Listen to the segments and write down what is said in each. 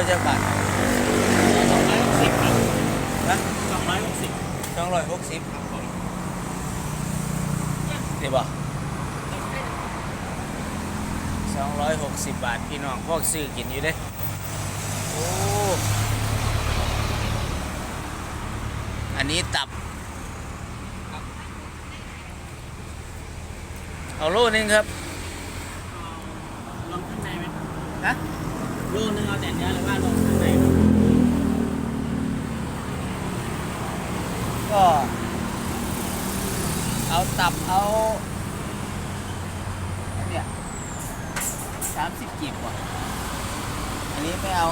ลจะบาทสองร้อยหกสิบครับนะสองร้อยหกสิบสองร้อยหกสิบครับผมนี่บ่สองร้อยหกสิบบาทพี่น้องพวกซื้อกินอยู่เด้โอ้อันนี้ตับ เอาโลนึงครับลงข้างในไหมครับฮะ โลนึงเอาแต่เนื้อหรือว่าลงข้างในครับก็ เอาตับเอาเนี่ยสามสิบกีบว่ะอันนี้ไม่เอา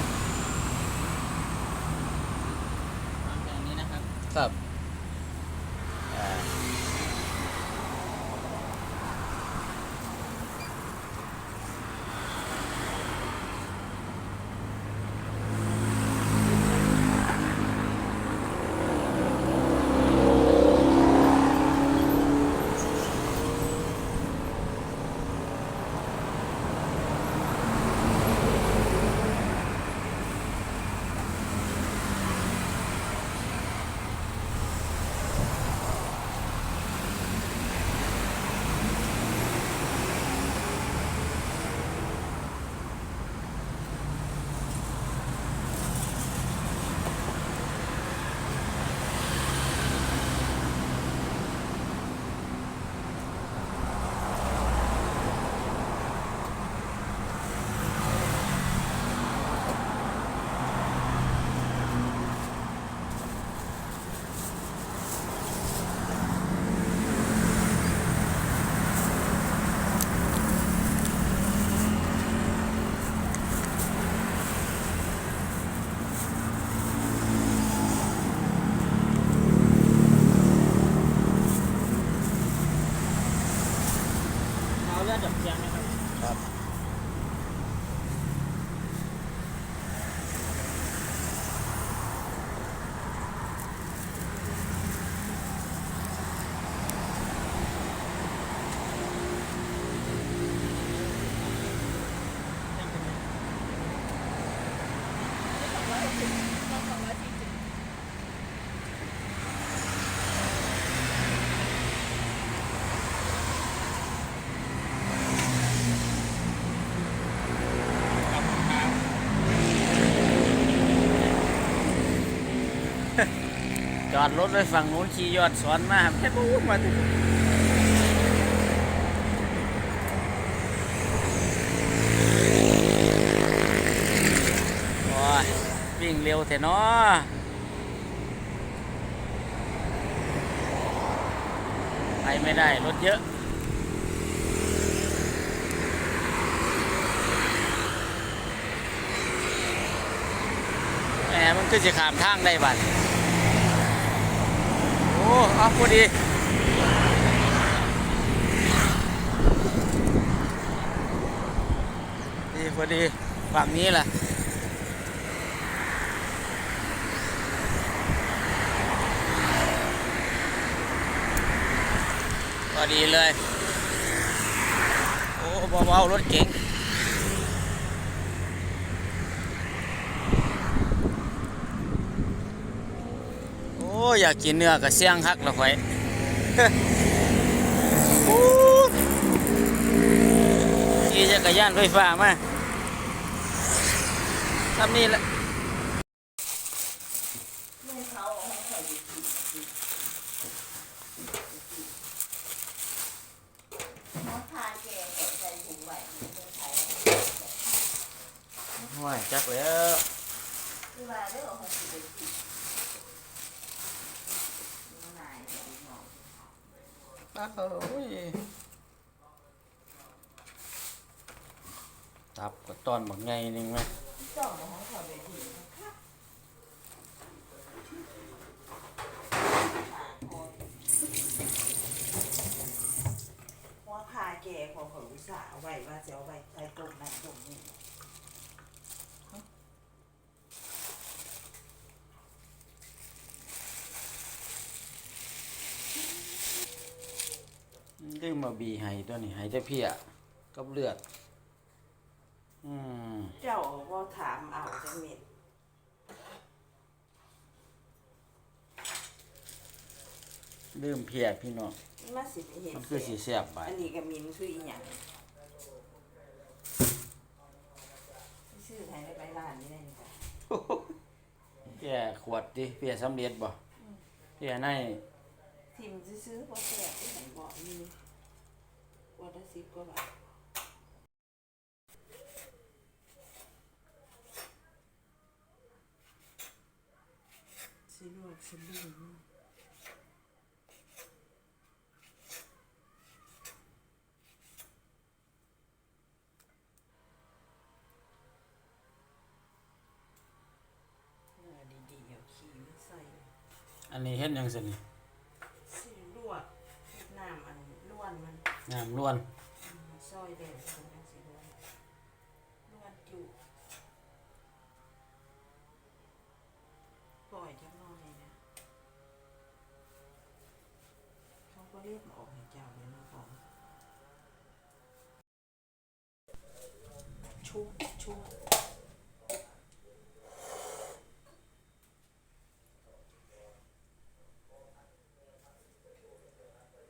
จอดรถไว้ฝั่งนู้นขี่ยอดสอนมาแค่ปูมาถึงโอ้ยวิ่งเร็วแต่เนาะไปไม่ได้ รถเยอะแหมมันก็จะขามทางได้บัด โอ้เอาพอดีดีพอดีฝั่งนี้แหละพอดีเลย โอ้เบาๆรถเก๋ง โอ้อยากกินเนื้อกับเสี่ยงคักละข่อยโอ้ขี่จักรยานไฟฟ้ามาทำนี่แหละน้องทานแกงใส่ถุงไว้เมืองไทยห่วยจักแล้ว คือว่าเรื่องของสิบเอ็ดสิบนายใส่หมอก ตักเอาโอ้ยตับกับตอนบักไงนึงไหมจ้องของเขาไปถึงนะครับว่าพาแกของเขาอุตส่าห์เอาไว้ว่าจะเอาไว้ใส่ตรงนั้นตรงนี้ ดื้อมาบีให้ตัวนี้ให้แต่เพียกับเลือด อืมเจ้าก็ถามเอาจังเม็ดลืมเพียพี่น้องมาสิเห็นมันคือสีแซ่บไปอันนี้ก็มินคืออีหยังซื้อไทยได้ไปร้านนี้ได้จ้ะเพียขวดดิเพียสำเร็จบ่เพียในทิมซื้อๆบ่แซ่บที่ไหนบ่มี ว่าละสิบกว่าบาทสิลวกสิลืมเออดีๆเอาขี้มาใส่อันนี้เฮ็ดหยังซั่นี่ สิลวกเฮ็ดน้ำอันล้วนมั น้ำล้วนซอยเดียวคนนั้นสิล้วนล้วนจุปล่อยจังน้อยนะเขาก็เรียกมาออกให้เจ้าเลยนะของชุบชุบ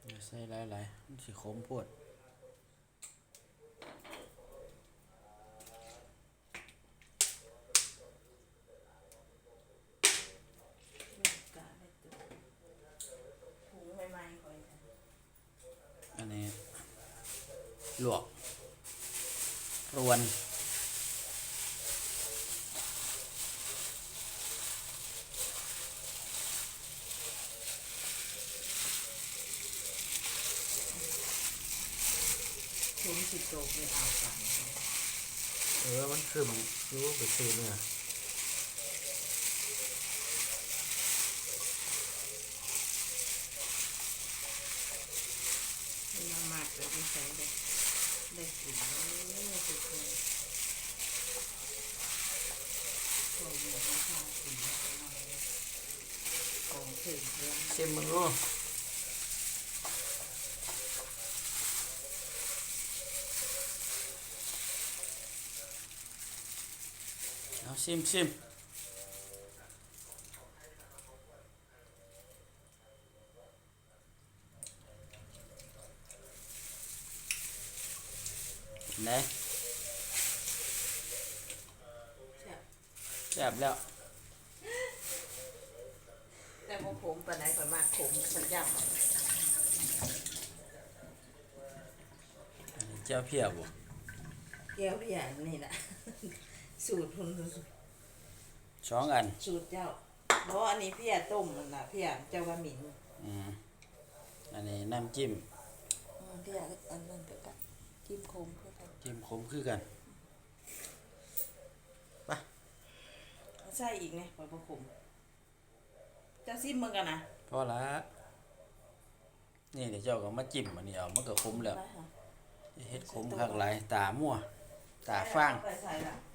อย่า ใส่หลายๆมันสิขมโพดกะไม่ตัวถุงใหม่ๆคอยนะอันนี้ลวกรวน สิโตกไม่เอากันเออ มันคือรู้ไปซื้อเนื้อให้มามากเลยไม่ใส่เลยได้กลิ่นเลยทุกคนตัวเมียเขาชอบกินมากเลยของถึงเพื่อนซิมมึงรู้ เอาซิมซิมไหนใช่แซ่บแล้วแต่พอผมปานไหนก่อนมากผมสัญญาอันนี้เจ้าเพียบ่แก้วพี่อันนี่แหละ สูตรคุณสองอัน สูตรเจ้าเพราะอันนี้พี่อาต้มมันนะพี่อาเจ้าว่าหมิ่นอืมอันนี้น้ำจิ้มพี่อาอันนั้นเดียวกันจิ้มคมเพื่อกันจิ้มขมคือกันใส่อีกไงพอพอขมเจ้าซิมมึงกันนะพอละนี่เดี๋ยวเจ้าก็มาจิ้มอันนี้เอามันก็ขมแล้วได้ค่ะเฮ็ดขมข้างหลายตามั่ว ตาฟาง ไปใส่ละอ